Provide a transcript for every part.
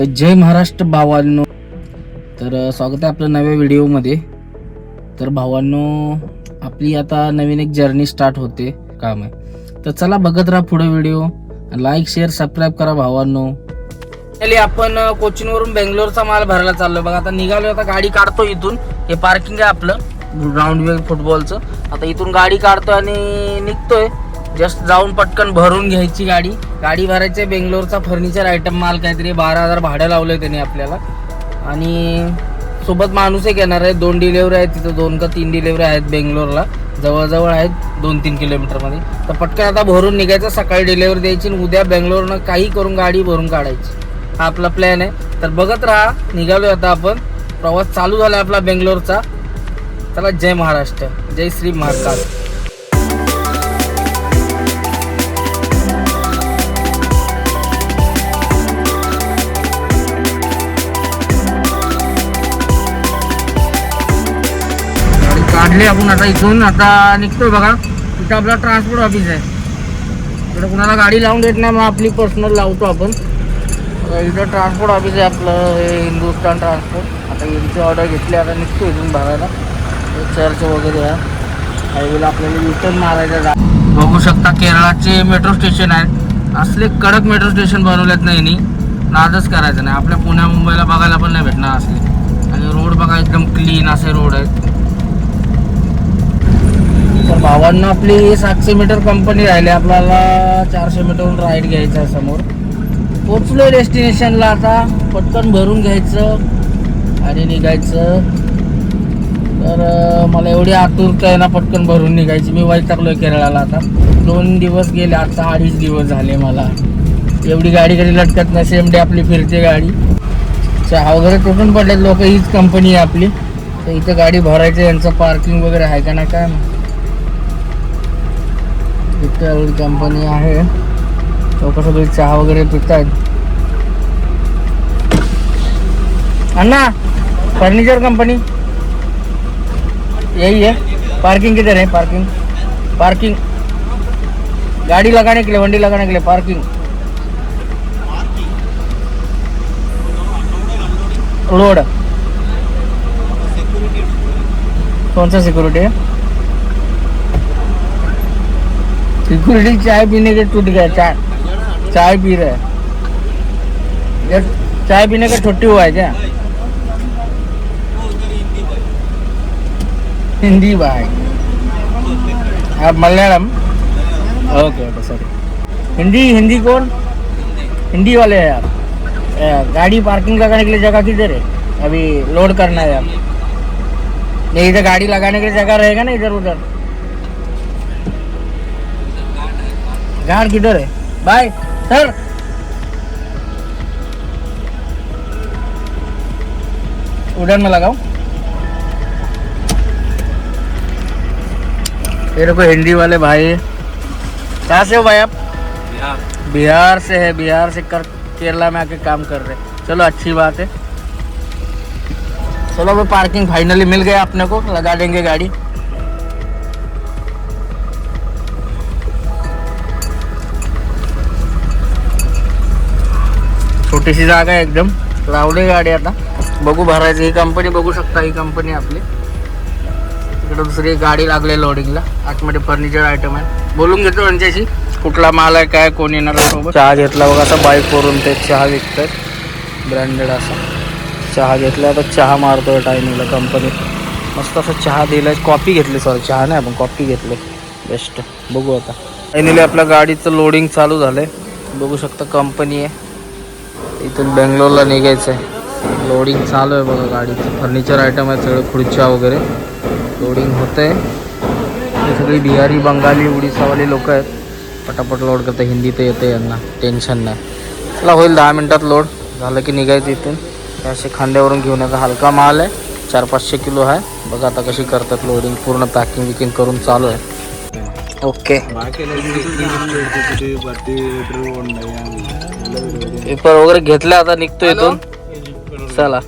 तर जय महाराष्ट्र भावांनो. तर स्वागत आहे आपलं नव्या व्हिडिओमध्ये. तर भावांनो आपली आता नवीन एक जर्नी स्टार्ट होते. काम आहे. तर चला बघत राहा पुढे व्हिडिओ. लाईक शेअर सबस्क्राईब करा भावांनो. आपण कोचिनवरून बेंगलोरचा माल भरायला चाललो बघा आता निघालो आता गाडी काढतो इथून. हे पार्किंग आहे आपलं. ग्राउंड फुटबॉलचं आता इथून गाडी काढतोय आणि निघतोय. जस्ट जाऊन पटकन भरून घ्यायची गाडी. गाडी भरायची आहे बेंगलोरचा फर्निचर आयटम माल काहीतरी बारा हजार भाडं लावलंय त्यांनी आपल्याला. आणि सोबत माणूस एक येणार आहे. दोन डिलेवरी आहेत तिथं दोन का तीन डिलेवरी आहेत बेंगलोरला. जवळजवळ आहेत दोन तीन किलोमीटरमध्ये तर पटकन आता भरून निघायचं. सकाळी डिलेवरी द्यायची आणि उद्या बेंगलोरनं काही करून गाडी भरून काढायची. हा आपला प्लॅन आहे. तर बघत राहा. निघालो आता आपण. प्रवास चालू झाला आपला बेंगलोरचा. चला जय महाराष्ट्र. जय श्री महाकाल. काढले आपण आता इथून. आता निघतोय बघा. इथं आपला ट्रान्सपोर्ट ऑफिस आहे. इकडे कुणाला गाडी लावून देत नाही मग आपली पर्सनल लावतो आपण. इथं ट्रान्सपोर्ट ऑफिस आहे आपलं हे हिंदुस्तान ट्रान्सपोर्ट आता यांची ऑर्डर घेतली आता निघतो इथून भरायला चर्च वगैरे आहे. हायवेला आपल्याला रिटर्न मारायचं जा बघू शकता केरळाचे मेट्रो स्टेशन आहे असले कडक मेट्रो स्टेशन बनवलेत नाही यांनी. नादच करायचं नाही. आपल्या पुण्या मुंबईला बघायला पण नाही भेटणार असले. आणि रोड बघा एकदम क्लीन असे रोड आहेत. बावन्न भावांना आपली सातशे मीटर कंपनी राहिली. आपल्याला चारशे मीटरहून राईड घ्यायचा समोर. पोचलो डेस्टिनेशनला आता. पटकन भरून घ्यायचं आणि निघायचं. तर मला एवढी आतुरता आहे ना पटकन भरून निघायची. मी वैतागलोय केरळाला आता. दोन दिवस गेले आता अडीच दिवस झाले मला. एवढी गाडी कधी लटकत नाही. सेम डे आपली फिरते गाडी. चहा वगैरे तुटून पडलेत लोक. हीच कंपनी आहे आपली. तर इथं गाडी भरायचं यांचं पार्किंग वगैरे आहे का नाही काय माहीत. कंपनी आहे. लोक सगळे चहा वगैरे पित आहेत अन्ना फर्निचर कंपनी यही है पार्किंग किधर है पार्किंग पार्किंग गाड़ी लगाने के लिए वंडी लगाने के लिए पार्किंग रोड कौन सा सिक्योरिटी है? सिक्योरिटी चाय पीने के टूट गया चाय चाय पी रहे हैं। ये चाय पीने का छुट्टी हुआ है क्या? हिंदी भाई। आप Malayalam? Okay okay sorry Hindi Hindi कौन? हिंदी। वाले हैं आप। गाड़ी पार्किंग लगाने के लिए जगह किधर है? अभी लोड करना है आप। नहीं इधर गाड़ी लगाने के लिए जगह रहेगा ना इधर उधर गार्ड किधर है? Bye sir. उधर में लगाओ ये देखो हिंदी वाले भाई। कहाँ से हो भाई आप? बिहार। से है बिहार से कर केरला में आके काम कर रहे चलो अच्छी बात है। चलो वो पार्किंग फाइनली मिल गया अपने को लगा देंगे गाड़ी। छोटीशी जागा आहे एकदम. लावली गाडी आता. बघू भरायची. ही कंपनी बघू शकता. ही कंपनी आपली. इकडे दुसरी गाडी लागली लोडिंगला आतमध्ये फर्निचर आयटम आहे. बोलून घेतो त्यांच्याशी कुठला माल आहे काय कोण येणार सोबत. चहा घेतला बघा आता बाईकवरून ते चहा विकतात ब्रँडेड असा. चहा घेतला. आता चहा मारतोय टायमिंगला कंपनीत मस्त असं चहा दिलाय. कॉफी घेतली सॉरी चहा नाही आपण कॉफी घेतली. बेस्ट बघू आता. फायनली आपल्या गाडीचं लोडिंग चालू झालंय. बघू शकता कंपनी आहे. इथून बेंगलोरला निघायचं आहे लोडिंग चालू आहे बघा गाडीचं फर्निचर आयटम आहे सगळं खुर्च्या वगैरे लोडिंग होतं आहे हे सगळी बिहारी बंगाली उडीसावाली लोक आहेत पटापट लोड करतं हिंदी तर येते यांना टेन्शन नाही चला होईल दहा मिनटात लोड झालं की निघायचं इथून असे खांद्यावरून घेऊन याचा हलका माल आहे चार पाचशे किलो आहे बघा आता कशी करतात लोडिंग पूर्ण पॅकिंग विकिंग करून चालू आहे ओके पेपर वगैरे घेतले आता निघतो इथून. चला.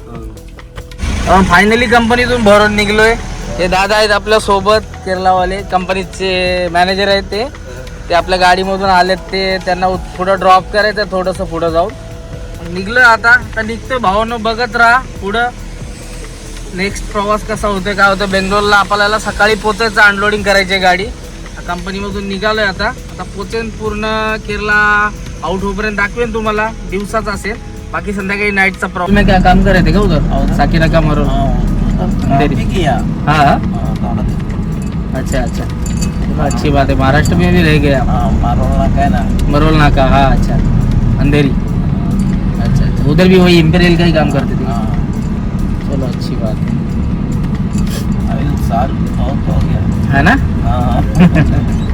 फायनली कंपनीतून भरून निघलोय. हे दादा आहेत आपल्यासोबत केरलावाले. कंपनीचे मॅनेजर आहेत ते. ते आपल्या गाडीमधून आलेत ते. त्यांना पुढं ड्रॉप करायचं थोडंसं पुढं जाऊन. निघलं आता. आता निघतोय भावानं बघत राहा. पुढं. नेक्स्ट प्रवास कसा होतोय काय होतं बेंगलोरला आपल्याला सकाळी पोचायचं अनलोडिंग करायची आहे गाडी. कंपनीमधून निघालोय आता. आता पोचेन पूर्ण केरला आउट होईपर्यंत दाखवेन तुम्हाला. दिवसाच असेल. बाकी संध्याकाळी नाईटचा प्रॉब्लेम आहे काय काम करायचे का उधर साकिरा का मरो अंधेरी किया हाँ. हाँ. हाँ। अच्छा अच्छा. अच्छी बात है महाराष्ट्र में भी रह हाँ, मारोला का है ना. मरोल नाका हाँ. अच्छा. अंधेरी. अच्छा अच्छा. उधर भी वही इम्पेरियल का ही काम करते थे. हाँ, चलो अच्छी बात है. साल बहुत हो गया. है ना?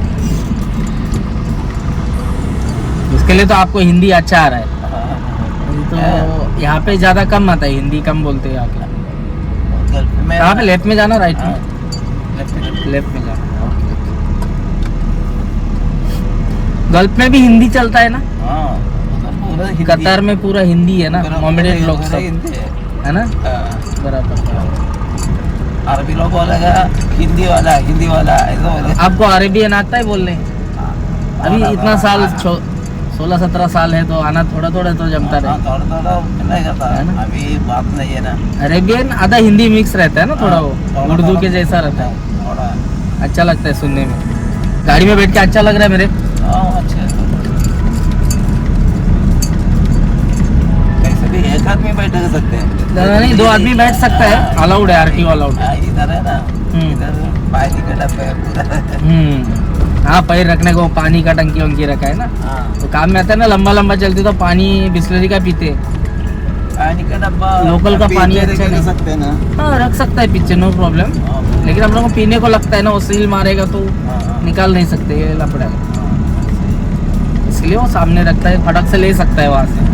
उसके लिए तो आपको हिंदी अच्छा आ रहा है। हाँ, तो यहाँ पे ज़्यादा कम आता है हिंदी कम बोलते हैं यहाँ के। गल्फ में कहाँ पे? लेफ़्ट में जाना राइट हाँ, में लेफ़्ट में। जाना गल्फ में भी हिंदी चलता है ना? हाँ, हिंदी- कतार में पूरा हिंदी है ना मोमेडियन लोग सब। है। है ना? हाँ, बराबर। अरबी लोग बोलेगा हिंदी वाला हिंदी वाला आपको अरेबियन आता है बोलने अभी हाँ, इतना हाँ, साल हाँ, सोलह सत्रह साल है तो आना थोड़ा थोड़ा तो जमता हाँ, रहे. थोड़ा थोड़ा नहीं करता. है ना? अभी बात नहीं है ना अरेबियन आधा हिंदी मिक्स रहता है ना थोड़ा वो. हाँ, उर्दू के जैसा रहता है. थोड़ा अच्छा लगता है सुनने में. गाड़ी में बैठ के अच्छा लग रहा है मेरे. हाँ, अच्छा। है। एक आदमी बैठ सकते हैं। नहीं दो आदमी बैठ सकता है. अलाउड है आरटीओ अलाउड हाँ, इधर है ना। इधर पानी का डब्बा है पूरा। हम्म। हाँ पैर रखने को पानी का टंकी वंकी रखा है ना? हाँ, तो काम में आता है ना लंबा लंबा चलते तो पानी बिस्लरी का पीते। पानी का डब्बा लोकल का पानी अच्छा नहीं। सकते हैं ना। हाँ रख सकता है पीछे नो प्रॉब्लम हाँ, लेकिन हम लोग को पीने को लगता है ना वो सील मारेगा तो हाँ, हाँ, निकाल नहीं सकते ये लपड़ा हाँ, इसलिए वो सामने रखता है फटक से ले सकता है वहाँ से।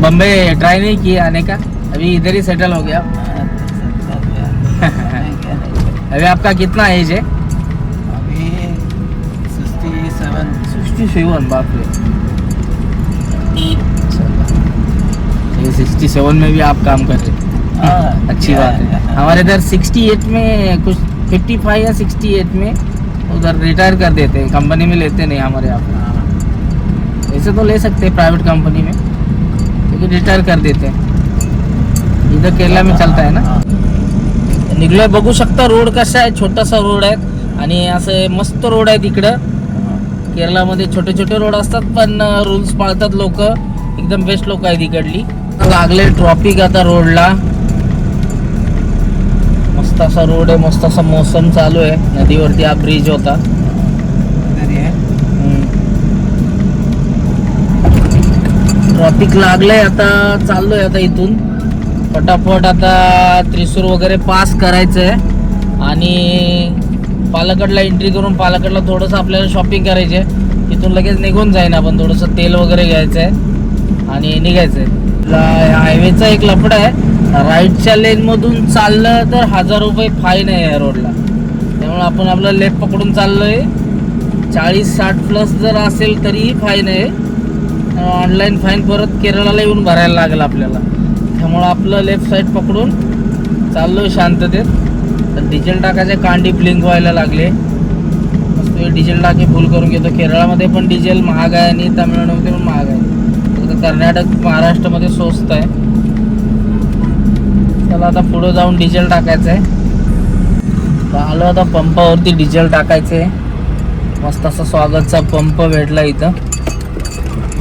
बम्बे ट्राई नहीं किया आने का अभी इधर ही सेटल हो गया। अभी आपका कितना एज है? अभी 67 सिक्सटी सेवन बाप रे। सिक्सटी सेवन में भी आप काम कर रहे हैं। हाँ, अच्छी बात है। हमारे इधर सिक्सटी एट में कुछ फिफ्टी फाइव या सिक्सटी एट में उधर रिटायर कर देते हैं। कंपनी में लेते नहीं हमारे यहाँ पे हाँ, तो ले सकते हैं प्राइवेट कंपनी में लेकिन रिटायर कर देते हैं। इधर केरला में चलता है ना? हाँ, निघलोय बघू शकता रोड कसा आहे छोटासा रोड आहे आणि असं मस्त रोड आहे तिकडं. केरळामध्ये छोटे छोटे रोड असतात पण रूल्स पाळतात लोक. एकदम बेस्ट लोक आहेत इकडली. लागले ट्रॉफिक आता रोडला. मस्त असा रोड आहे मस्त असा मोसम चालू आहे. नदीवरती हा ब्रिज होता. ट्रॉफिक लागलंय आता चाललोय आता इथून. पटापट आता त्रिसूर वगैरे पास करायचं आहे आणि पालकडला एंट्री करून पालकडला थोडंसं आपल्याला शॉपिंग करायची आहे तिथून लगेच निघून जाईन आपण थोडंसं तेल वगैरे घ्यायचं आहे आणि निघायचं आहे हायवेचा एक लफडा आहे. राईटच्या लेनमधून चाललं तर हजार रुपये फाईन आहे या रोडला त्यामुळे आपण आपलं लेफ्ट पकडून चाललोय. चाळीस साठ प्लस जर असेल तरीही फाईन आहे. ऑनलाईन फाईन परत केरळाला येऊन भरायला लागेल आपल्याला. त्यामुळं आपलं लेफ्ट साईड पकडून चाललो शांततेत. तर डिझेल टाकायचे कांडी ब्लिंक व्हायला लागले. मस्त डिझेल टाकी फुल करून घेतो. केरळामध्ये पण डिझेल महाग आहे आणि तामिळनाडूमध्ये पण महाग आहे. फक्त कर्नाटक महाराष्ट्रामध्ये स्वस्त आहे. चला आता पुढं जाऊन डिझेल टाकायचं आहे तर आलो आता पंपावरती डिझेल टाकायचं. आहे मस्त असा स्वागतचा पंप भेटला इथं.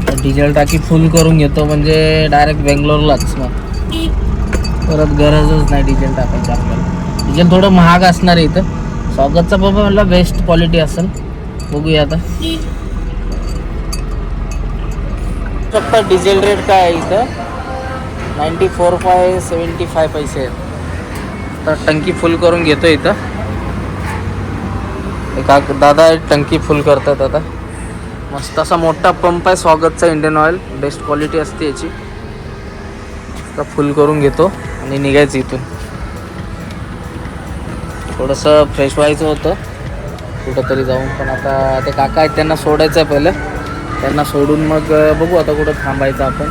तर डिझेल टाकी फुल करून घेतो. म्हणजे डायरेक्ट बेंगलोरलाच मग. परत गरजच नाही डिझेल टाकायची आपल्याला. डिझेल थोडं महाग असणार आहे इथं. स्वागतचा बाबा मला बेस्ट क्वालिटी असेल. बघूया आता. फक्त डिझेल रेट काय आहे इथं? Ninety four five seventy five पैसे आहेत. तर टंकी फुल करून घेतो इथं. एका दादा टंकी फुल करतात आता. मस्त असा मोठा पंप आहे स्वागतचा इंडियन ऑइल बेस्ट क्वालिटी असते याची. आता फुल करून घेतो आणि निघायचं इथून. थोडंसं फ्रेश व्हायचं होतं. कुठंतरी जाऊन पण आता ते काका आहेत त्यांना सोडायचं आहे पहिलं. त्यांना सोडून मग बघू आता कुठं थांबायचं आपण.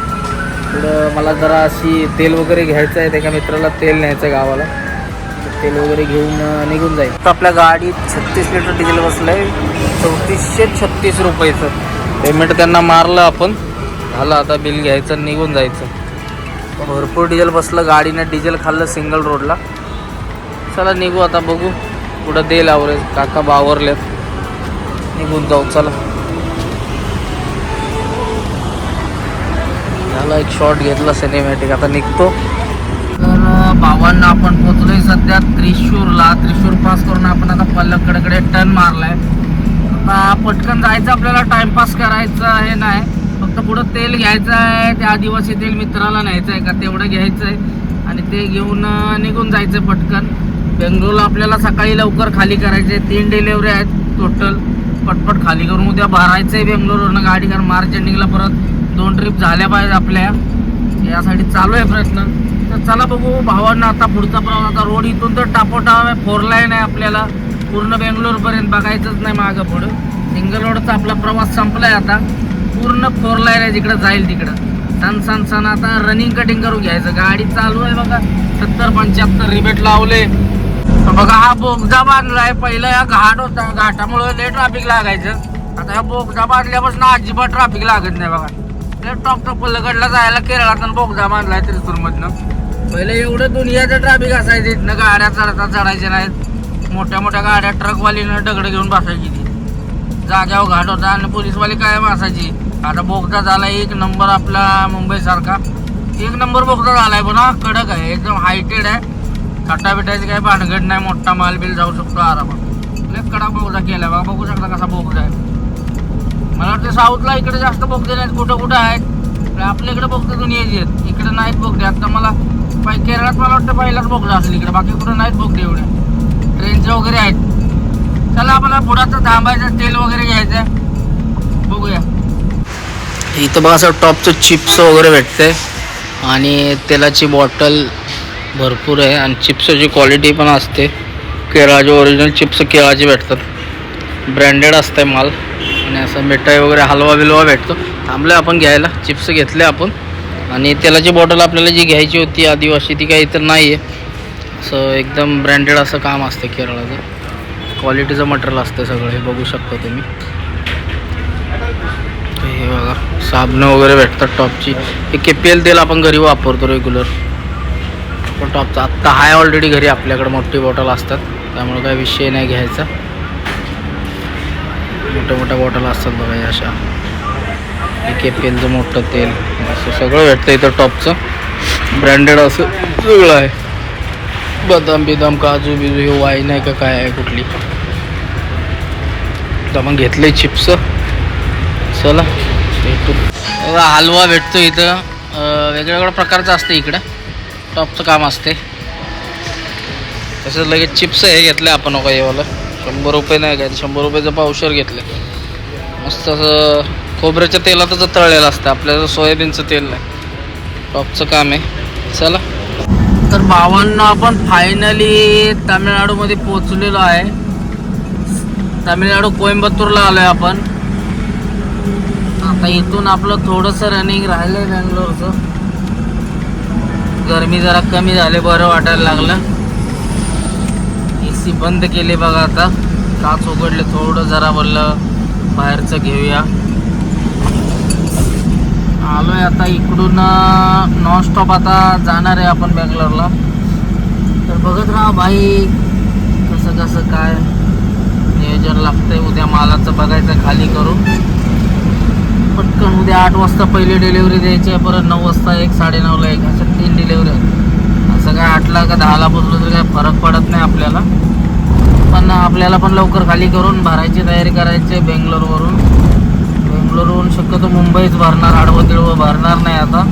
पुढं मला जरा अशी तेल वगैरे घ्यायचं आहे एका मित्राला तेल न्यायचं आहे गावाला. तर तेल वगैरे घेऊन निघून जाईल. तर आपल्या गाडीत छत्तीस लिटर डिझेल बसलं आहे चौतीसशे छत्तीस रुपयेचं. पेमेंट त्यांना मारलं आपण. झालं आता बिल घ्यायचं निघून जायचं. भरपूर डिझेल बसलं गाडीनं डिझेल खाल्लं सिंगल रोडला चला निघू आता बघू. कुठं देईल आवरेज काका बावरलेत. निघून जाऊ चला. झालं एक शॉट घेतला सिनेमॅटिक आता निघतो. तर भावांना आपण पोचलोय सध्या त्रिशूरला. त्रिशूर पास करून आपण आता पल्लकडकडे टर्न मारलाय. आता पटकन जायचं आपल्याला टाइमपास करायचं हे नाही फक्त पुढं तेल घ्यायचं आहे त्या आदिवासी तेल मित्राला न्यायचं आहे का तेवढं घ्यायचं आहे आणि ते घेऊन निघून जायचं पटकन. बेंगलोरला आपल्याला सकाळी लवकर खाली करायचे. तीन डिलेवरी आहेत टोटल पटपट खाली करून उद्या भरायचं आहे बेंगलोरवरनं गाडी कारण मार्च एंडिंगला परत दोन ट्रिप झाल्या पाहिजे आपल्या. यासाठी चालू आहे प्रयत्न. तर चला बघू भावांना आता पुढचा प्रवास आता रोड इथून तर टापोटाव आहे फोर लाईन आहे आपल्याला. पूर्ण बेंगलोरपर्यंत बघायचंच नाही मागं पुढं. सिंगल रोडचा आपला प्रवास संपला आहे आता. पूर्ण फोर लाईन आहे जिकडं जाईल तिकडं. सण सण सण आता रनिंग कटिंग करून घ्यायचं. गाडी चालू आहे बघा. सत्तर पंच्याहत्तर रिबेट लावले. बघा हा बोगदा बांधलाय. पहिला हा घाट होता. घाटामुळे लय ट्रॅफिक लागायचं. आता हा बोगदा बांधल्यापासून अजिबात ट्रॅफिक लागत नाही बघा. लय टॉप टॉप पल्लकडला जायला केरळातून बोगदा बांधलाय त्रिसूरमधनं. पहिले एवढं दुनियाचं ट्रॅफिक असायचं. इथनं गाड्या चढता चढायच्या नाहीत. मोठ्या मोठ्या गाड्या ट्रकवालीनं दगड घेऊन बसायची ती. जाग्यावर घाट होता आणि पोलीसवाली कायम असायची. आता बोगदा झाला एक नंबर आपला मुंबईसारखा एक नंबर बोगदा झालाय पण हा कडक आहे एकदम हायटेड आहे. खड्डा बिटायचं काय भानगड नाही मोठा माल बिल जाऊ शकतो आरामात. लय कडा बोगदा केला बघा बघू शकता कसा बोगदा आहे. मला वाटतं साऊथला इकडे जास्त बोगदे नाहीत कुठं कुठं आहेत. आपल्या इकडे बोगदे दुनियाचे आहेत. इकडे नाहीत बोगदे. आता मला पाय केरळात मला वाटतं पहिलाच बोगदा असेल इकडे. बाकी कुठं नाहीत बोगदे एवढे. ट्रेनचे वगैरे आहेत. चला आपल्याला पुढाचं थांबायचं तेल वगैरे घ्यायचं बघूया. इथं बघा असं टॉपचं चिप्स वगैरे भेटते. आणि तेलाची बॉटल भरपूर आहे. आणि चिप्सची क्वालिटी पण असते. केळाचे ओरिजिनल चिप्स केळाचे भेटतात. ब्रँडेड असते माल. आणि असं मिठाई वगैरे हलवा बिलवा भेटतो. थांबलं आपण घ्यायला. चिप्स घेतले आपण. आणि तेलाची बॉटल आपल्याला जी घ्यायची होती आदिवासी ती काही इतर नाही आहे असं एकदम ब्रँडेड असं काम असतं केरळाचं. क्वालिटीचं मटेरियल असतं सगळं हे बघू शकता तुम्ही. बघा. साबणं वगैरे भेटतात टॉपची. हे के पी एल तेल आपण घरी वापरतो रेग्युलर पण टॉपचा आत्ता आहे ऑलरेडी घरी आपल्याकडे मोठी बॉटल असतात. त्यामुळे काही विषय नाही घ्यायचा. मोठ्या मोठ्या बॉटल असतात बघा या अशा. हे के पी एलचं मोठं तेल. असं सगळं भेटतं इथं टॉपचं. ब्रँडेड असं सगळं आहे. बदाम बिदाम काजू बिजू हे वाई नाही का काय आहे कुठली. तर मग घेतले चिप्स चला. बघा, हलवा भेटतो इथं. वेगवेगळ्या प्रकारचं असतं इकडं. टॉपचं काम असते. तसंच लगेच चिप्स हे घेतले आपण नका येवाला शंभर रुपये नाही काय शंभर रुपयाचं पावशर घेतलं. मस्त असं खोबऱ्याच्या तेलातच तळलेलं असतं. आपल्याला सोयाबीनचं तेल नाही. टॉपचं काम आहे. चला. तर भावांना आपण फायनली तामिळनाडूमध्ये पोचलेलो आहे. तामिळनाडू कोइंबतूरला आहे आपण. आता इथून आपलं थोडंसं रनिंग राहिलंय बँगलोरचं. गरमी जरा कमी झाले बरं वाटायला लागलं. ए सी बंद केली बघा आता. काच उघडले थोडं जरा बोललं बाहेरचं घेऊया. आलोय आता इकडून नॉनस्टॉप आता जाणार आहे आपण बँगलोरला. तर बघत राहा भाई कसं कसं काय नियोजन लागतंय उद्या मालाचं बघायचं खाली करून. पटकन उद्या आठ वाजता पहिली डिलेवरी द्यायची आहे परत नऊ वाजता एक साडेनऊला एक अशा तीन डिलेवरी आहेत. असं काय आठला का दहाला पोचलो तर काय फरक पडत नाही आपल्याला. पण आपल्याला पण लवकर खाली करून भरायची तयारी करायची आहे बेंगलोरवरून. बेंगलोरवरून शक्यतो मुंबईच भरणार आडवं तिळवं भरणार नाही आता.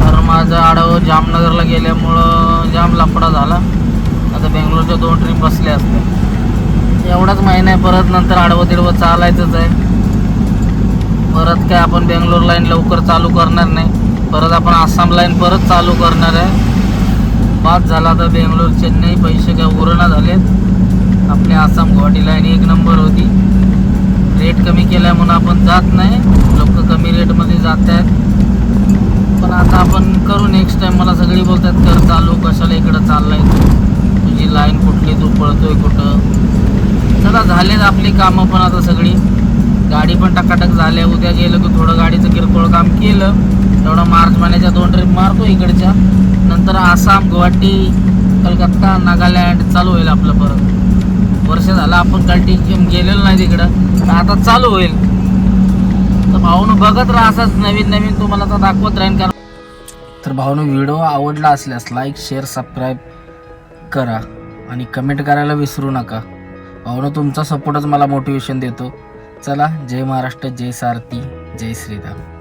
कारण माझं आडवं जामनगरला गेल्यामुळं जाम लफडा झाला. आता बेंगलोरच्या दोन ट्रिप बसल्या असते एवढाच महिना आहे परत नंतर आडवं तिडवं चालायचंच आहे. परत काय आपण बेंगलोर लाईन लवकर चालू करणार नाही. परत आपण आसाम लाईन परत चालू करणार आहे. बाद झाला तर बेंगलोर चेन्नई पैसे काय उरणा झालेत. आपली आसाम गुवाहाटी लाईन एक नंबर होती. रेट कमी केल्या म्हणून आपण जात नाही. लोक कमी रेटमध्ये जात आहेत. पण आता आपण करू नेक्स्ट टाईम मला सगळी बोलतात कर चालू. कशाला इकडं चाललाय तू? तुझी लाईन कुठली? तू पळतोय कुठं? चला झालेत आपली कामं पण आता सगळी. गाडी पण टकाटक झाल्या उद्या गेलं की थोडं गाडीचं किरकोळ काम केलं. तेवढं मार्च महिन्याच्या दोन ट्रिप मारतो इकडच्या. नंतर आसाम गुवाहाटी कलकत्ता नागालँड चालू होईल आपलं परत. वर्ष झालं आपण कल्टी गेलेलो नाही तिकडं. तर आता चालू होईल. तर भाऊनं बघत राहा असंच नवीन नवीन तुम्हाला तर दाखवत राहीन. कारण तर भाऊनं व्हिडिओ आवडला असल्यास लाईक शेअर सबस्क्राईब करा. आणि कमेंट करायला विसरू नका. भाऊनं तुमचा सपोर्टच मला मोटिवेशन देतो. चला जय महाराष्ट्र जय सारथी जय श्रीराम.